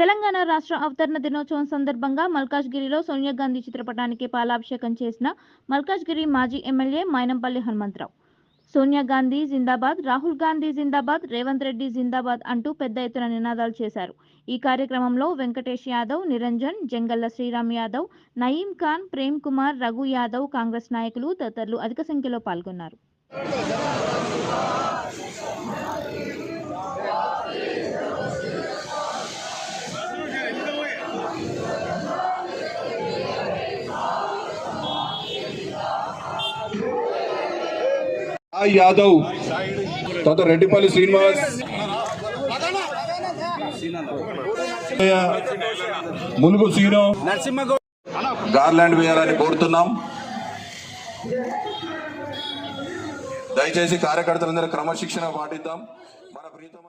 తెలంగాణ రాష్ట్ర అవతరణ దినోత్సవం సందర్భంగా మల్కాజ్గిరిలో సోనియా గాంధీ చిత్రపటానికి పాలాభిషేకం చేసిన మల్కాజ్గిరి మాజీ ఎమ్మెల్యే మైనంపల్లి హనుమంతరావు. సోనియా గాంధీ జిందాబాద్ రాహుల్ గాంధీ జిందాబాద్ రేవంత్ రెడ్డి జిందాబాద్ అంటూ పెద్ద ఎత్తున నినాదాలు చేశారు. ఈ కార్యక్రమంలో వెంకటేష్ యాదవ్ నిరంజన్ జంగల్ల శ్రీరామ్ యాదవ్ నయీం ఖాన్ ప్రేమ్ కుమార్ రఘు యాదవ్ కాంగ్రెస్ నాయకులు తదితరులు అధిక సంఖ్యలో పాల్గొన్నారు. యాదవ్ తర్వాత రెడ్డిపల్లి శ్రీనివాస్ ములుగు సీను గార్లాండ్ వేయాలని కోరుతున్నాం. దయచేసి కార్యకర్తలందరూ క్రమశిక్షణ పాటిద్దాం. మన ప్రీతమ